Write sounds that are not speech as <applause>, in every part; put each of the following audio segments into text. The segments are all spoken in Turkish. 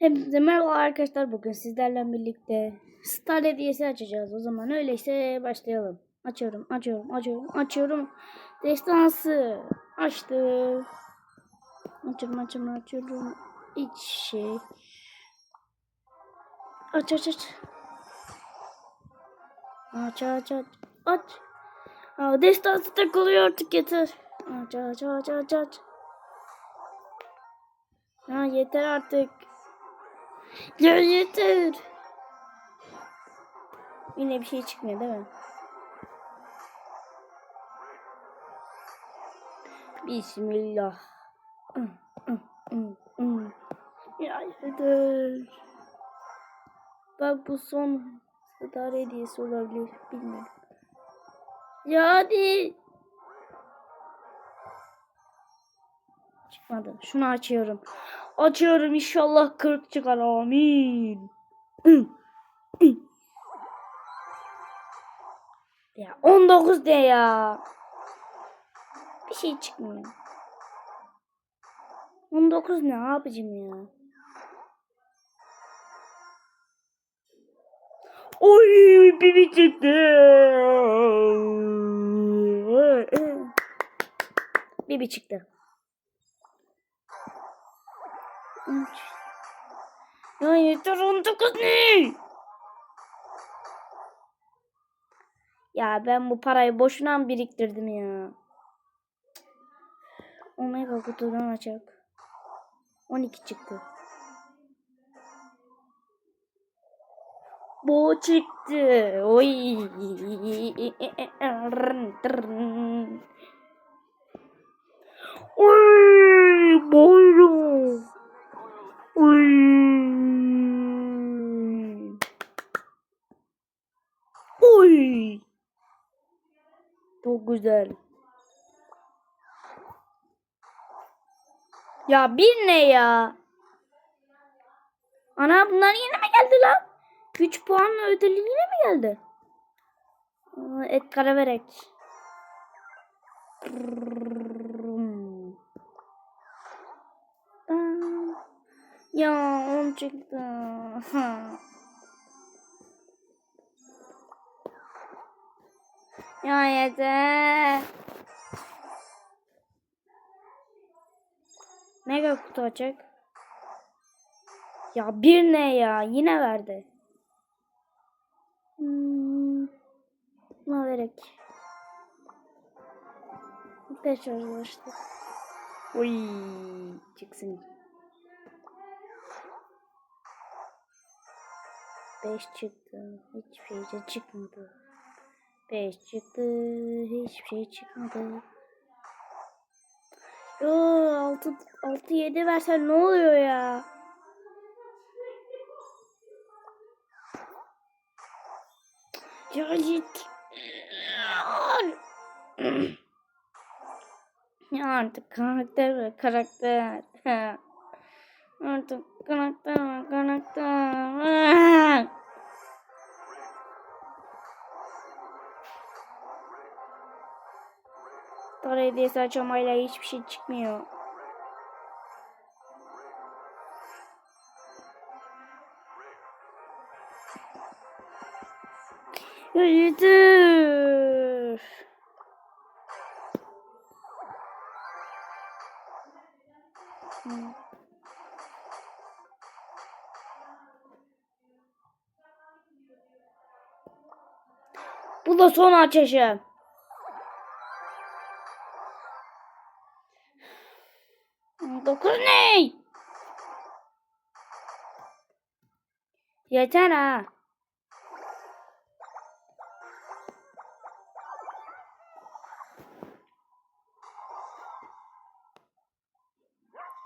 Hepinize merhaba arkadaşlar. Bugün sizlerle birlikte Star hediyesi açacağız. O zaman öyleyse başlayalım. Açıyorum, açıyorum, açıyorum, açıyorum. Destansı açtım. Açıyorum, açıyorum, açıyorum. İç şey. Aç, aç, aç. Aç, aç, aç. Aç. Aa, destansı takılıyor artık yeter. Aç, aç, aç, aç, aç. Ha, yeter artık. Ya yeter. Yine bir şey çıkmıyor değil mi? Bismillah. Ya yeter. Bak bu son star hediyesi olabilir. Bilmiyorum. Ya hadi. Çıkmadı. Şunu açıyorum. Açıyorum inşallah 40 çıkar amin. ya 19 de ya. Bir şey çıkmıyor. 19 ne abicim ya? Oy bibi çıktı. Bibi çıktı. Ya yeter 19 ne? Ya ben bu parayı boşuna mı biriktirdim ya? Omega kutudan açak. 12 çıktı. Bu çıktı. Oy. Oy, boynu. Oy. Oy. Çok güzel. Ya bir ne ya? Ana bunlar yine mi geldi lan? Güç puanla ödülü yine mi geldi? Kara verek. Aa, Ya on çıktı. Ya yeter. Mega kutu açık. Ya bir ne ya? Yine verdi. Hmm. Buna verek. Beş uğraştık. Uy, çıksın. Beş çıktı. Hiçbir şey çıkmadı. Beş çıktı. Hiçbir şey çıkmadı. Yo, altı, altı yedi versen ne oluyor ya? Ya. Ya artık karakter ve karakter. <laughs> Artık ve karakter. Star hediyesi açamayla hiçbir şey çıkmıyor. Ya da son açışım. Dokuz ne? Yeter ha.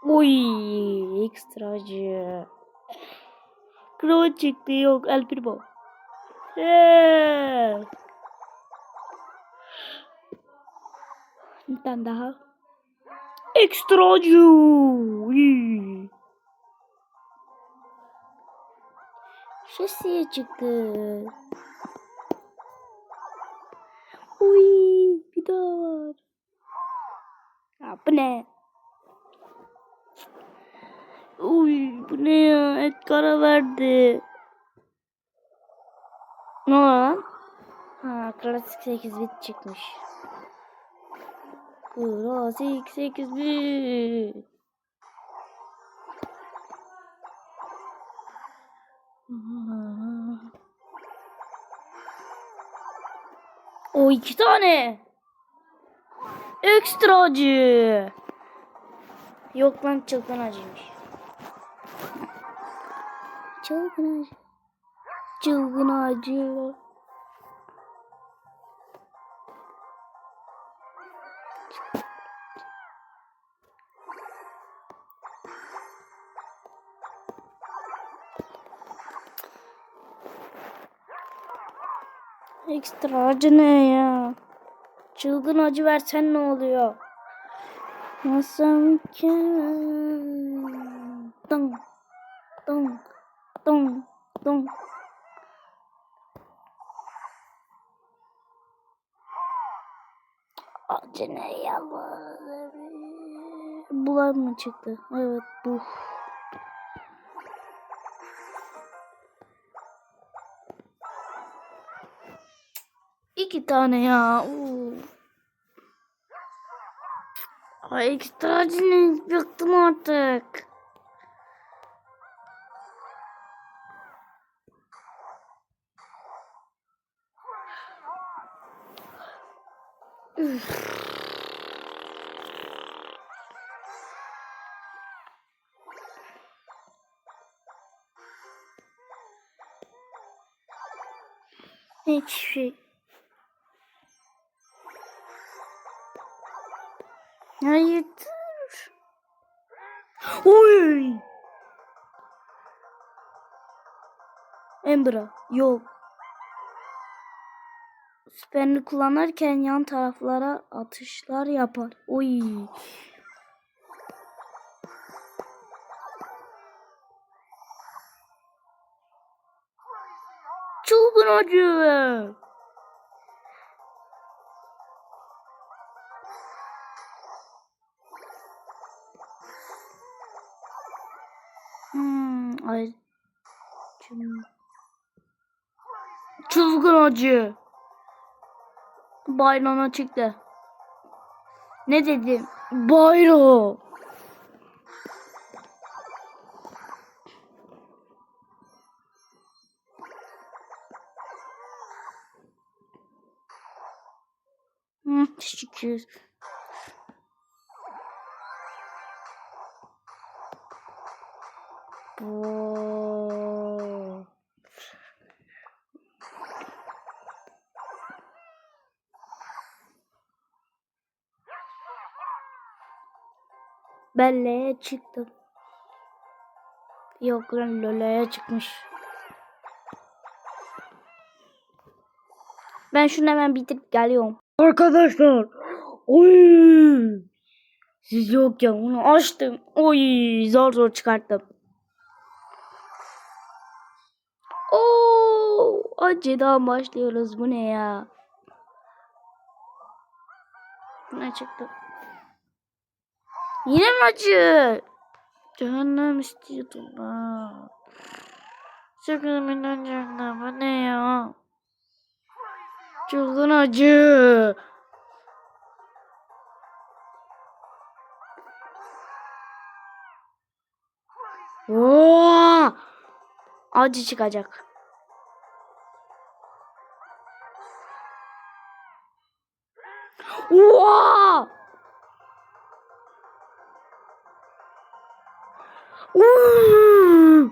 Uy, ekstracı. Kro çıktı yok El Primo. Eee. Bir tane daha. Ekstracı. Uy. Şasiye çıktı. Uy, bir daha var. Ya bu ne? Uy, bu Bu ne ya? Edgar'a verdi. Ne lan? Ha klasik 8 bit çıkmış. Klasik 8 bit. O iki tane. Ekstra acı. Yok lan çılgın acıymış. Çılgın acı. Çılgın acı. Ekstra acı ne ya? Çılgın acı versen ne oluyor? Mükemmel. Dong. Dong. Dong. Dong. Acı ne ya? Bular mı çıktı? Evet bu. İki tane ya. Oo. Ay ekstra acını bıktım artık. Üf. Hiçbir şey. Hayır. Oy. Embra yok. Süperini kullanırken yan taraflara atışlar yapar. Oy. Çılgın acı. Acı. Bayrona çıktı. Ne dedim? Bayro. Hı, teşekkür. Belleğe çıktım. Yok lan lolaya çıkmış. Ben şunu hemen bitirip geliyorum. Arkadaşlar. Oy. Siz yokken onu açtım. Oy zor zor çıkarttım. Oo, acıdan başlıyoruz. Bu ne ya? Ne çıktı? Yine mi acı? Cehennem istiyordum ben. Cehennemden cehennem. Bu ne ya? Çılgın acı. Oo! Acı çıkacak. Oha! Oo!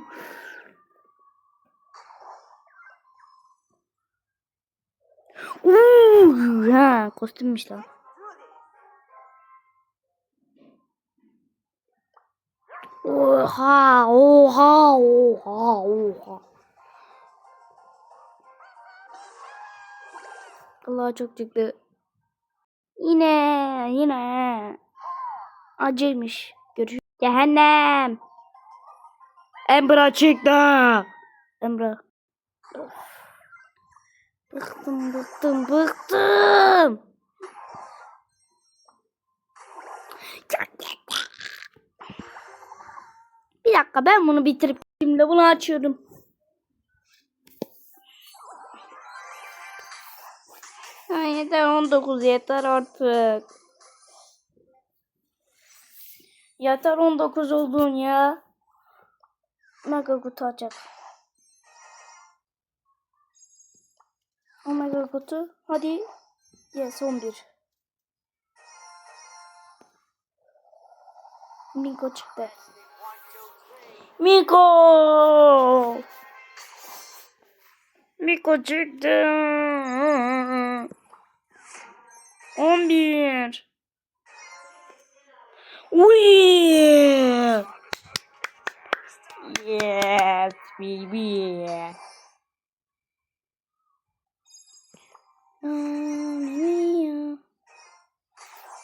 Oo! Ha, kostümmüş lan. Oha, oha, oha, oha. Allah çok çıktı. Yine, yine. Acıymış. Görüş. Cehennem. Emra çıktı. Emra. Of. Bıktım, bıktım, bıktım. Bir dakika ben bunu bitirip şimdi bunu açıyorum. Ha, yeter 19 yeter artık. Yeter 19 oldun ya. Mega kutu açacak. Omega kutu. Hadi. Yes 11. Miko çıktı. Miko! Miko çıktı. 11. Uy! Yes, baby.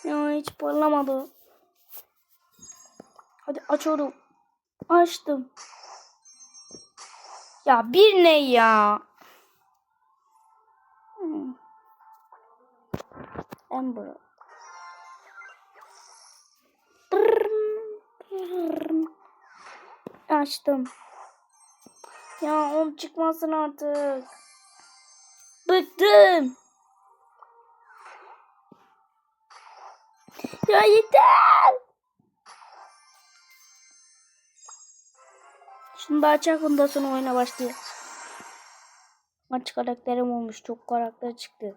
Ya, hiç parlamadı. Hadi açıyorum. Açtım. Ya bir ne ya? Hmm. Açtım. Ya on çıkmasın artık. Bıktım. Ya yeter. Da açak ondan sonra oyuna başlayalım. Maç karakterim olmuş. Çok karakter çıktı.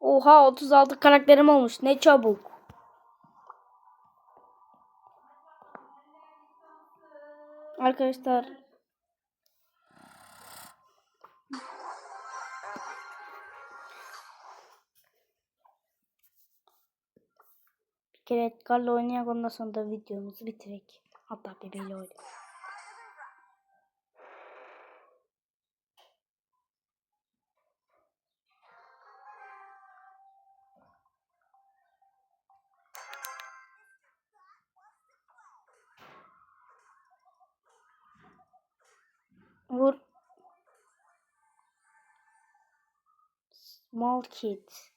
Oha 36 karakterim olmuş. Ne çabuk. Arkadaşlar bir kere Edgar'la oynayak ondan sonra da videomuzu bitirek. Hatta bebeğiyle oynayalım. Small kids.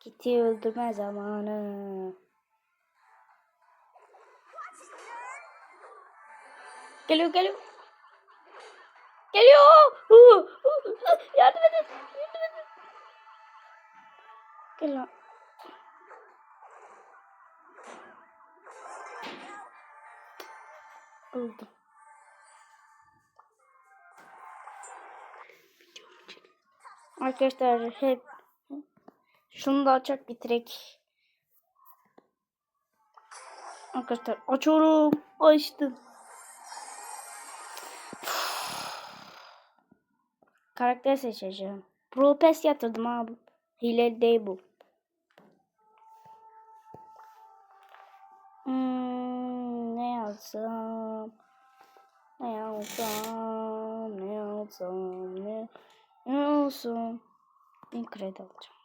Gitti öldürme zamanı. Geliyor geliyor. Geliyor. Yardım edin. Yardım edin. Gel. Öldüm. Arkadaşlar hep şunu da açak bitirek. Arkadaşlar açıyorum. Açtım. Karakter seçeceğim. Pro yatırdım abi. Hileli değil bu. Hmm, ne yazsam? Ne yazsam? Ne yazsam? Ne, olsun? Bir kredi alacağım.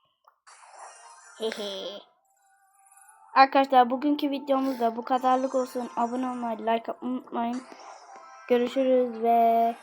Hehe. Arkadaşlar bugünkü videomuz da bu kadarlık olsun. Abone olmayı, like atmayı unutmayın. Görüşürüz ve